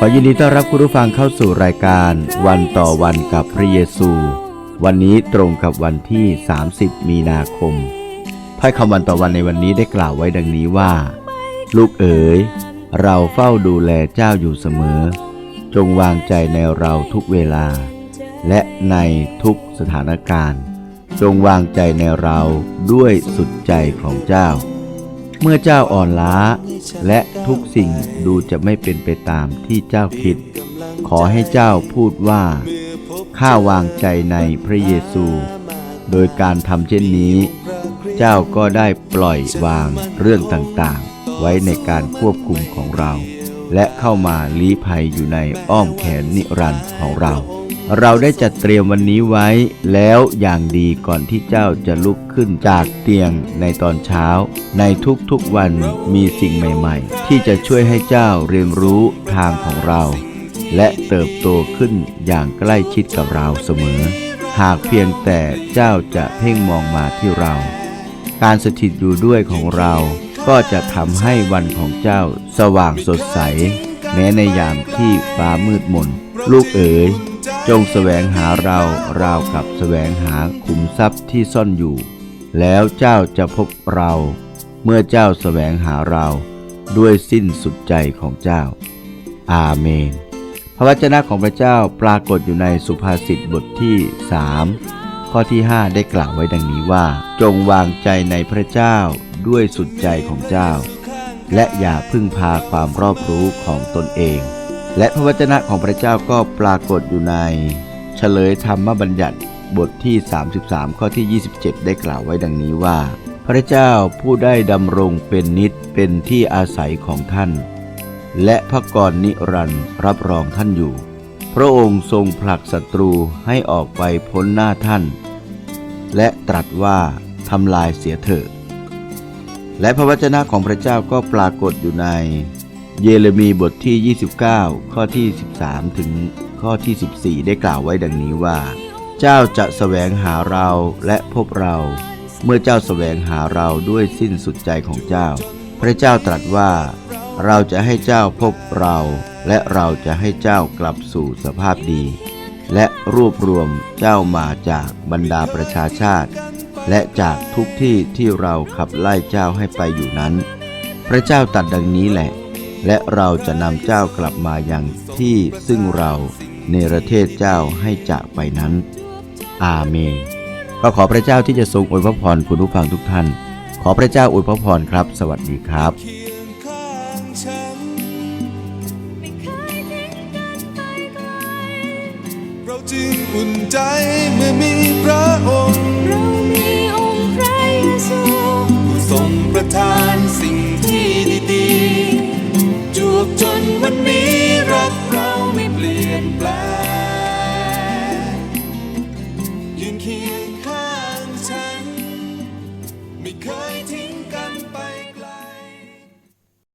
ขอยินดีต้อนรับคุณผู้ฟังเข้าสู่รายการวันต่อวันกับพระเยซู วันนี้ตรงกับวันที่ 30 มีนาคมถ้อยคำวันต่อวันในวันนี้ได้กล่าวไว้ดังนี้ว่า ลูกเอ๋ย เราเฝ้าดูแลเจ้าอยู่เสมอ จงวางใจในเราทุกเวลา และในทุกสถานการณ์ จงวางใจในเราด้วยสุดใจของเจ้า เมื่อเจ้าอ่อนล้า และทุกสิ่งดูจะไม่เป็นไปตามที่เจ้าคิด ขอให้เจ้าพูดว่า ข้าวางใจในพระเยซู โดยการทำเช่นนี้ เจ้าก็ได้ปล่อยวางเรื่องต่างๆ ไว้ในการควบคุมของเรา และเข้ามาลี้ภัยอยู่ในอ้อมแขนนิรันดร์ของเรา เราได้จัดเตรียมวันนี้ไว้แล้วอย่างดีก่อนที่เจ้าจะลุกขึ้นจากเตียงในตอนเช้า ในทุกๆวันมีสิ่งใหม่ๆ ที่จะช่วยให้เจ้าเรียนรู้ทางของเรา และเติบโตขึ้นอย่างใกล้ชิดกับเราเสมอ หากเพียงแต่เจ้าจะเพ่งมองมาที่เรา การสถิตอยู่ด้วยของเราก็จะทำให้วันของเจ้าสว่างสดใส แม้ในยามที่ฟ้ามืดมน ลูกเอ๋ย จงแสวงหาเราราวกับแสวงหาขุมทรัพย์ที่ซ่อนอยู่ แล้วเจ้าจะพบเรา เมื่อเจ้าแสวงหาเราด้วยสิ้นสุดใจของเจ้า อาเมน พระวจนะของพระเจ้าปรากฏอยู่ในสุภาษิตบทที่3ข้อที่ 5 ได้กล่าวไว้ดังนี้ว่า จงวางใจในพระเจ้าด้วยสุดใจของเจ้า และอย่าพึ่งพาความรอบรู้ของตนเอง และพระวจนะของพระเจ้าก็ปรากฏอยู่ใน เฉลยธรรมบัญญัติบทที่ 33 ข้อที่ 27 ได้กล่าวไว้ดังนี้ว่า พระเจ้าผู้ได้ดำรงเป็นนิจเป็นที่อาศัยของท่าน และพระกรนิรันร์รับรองท่านอยู่ พระองค์ทรงผลักศัตรูให้ออกไปพ้นหน้าท่าน และตรัสว่าทำลายเสียเถิดและพระวจนะของพระเจ้าก็ปรากฏอยู่ใน เยเรมีบทที่ 29 ข้อที่ 13 ถึงข้อที่ 14 ได้กล่าวไว้ดังนี้ว่า เจ้าจะแสวงหาเราและพบเรา เมื่อเจ้าแสวงหาเราด้วยสิ้นสุดใจของเจ้า พระเจ้าตรัสว่า เราจะให้เจ้าพบเรา และเราจะให้เจ้ากลับสู่สภาพดี และรวบรวมเจ้ามาจากบรรดาประชาชาติ และจากทุกที่ที่เราขับไล่เจ้าให้ไปอยู่นั้น พระเจ้าตรัดดังนี้แหละ และเราจะนำเจ้ากลับมาอย่างที่ซึ่งเราเนประเทศเจ้าให้จากไปนั้น อาเมน ก็ขอพระเจ้าที่จะทรงอวยพระพรคุณผู้ฟังทุกท่าน ขอพระเจ้าอวยพระพรครับ สวัสดีครับเคียงข้างฉันไม่เคยทิ้งกันไปไกลเราจึงอุ่นใจเมื่อมีพระองค์ วันวันนี้รักเราไม่เปลี่ยนแปลง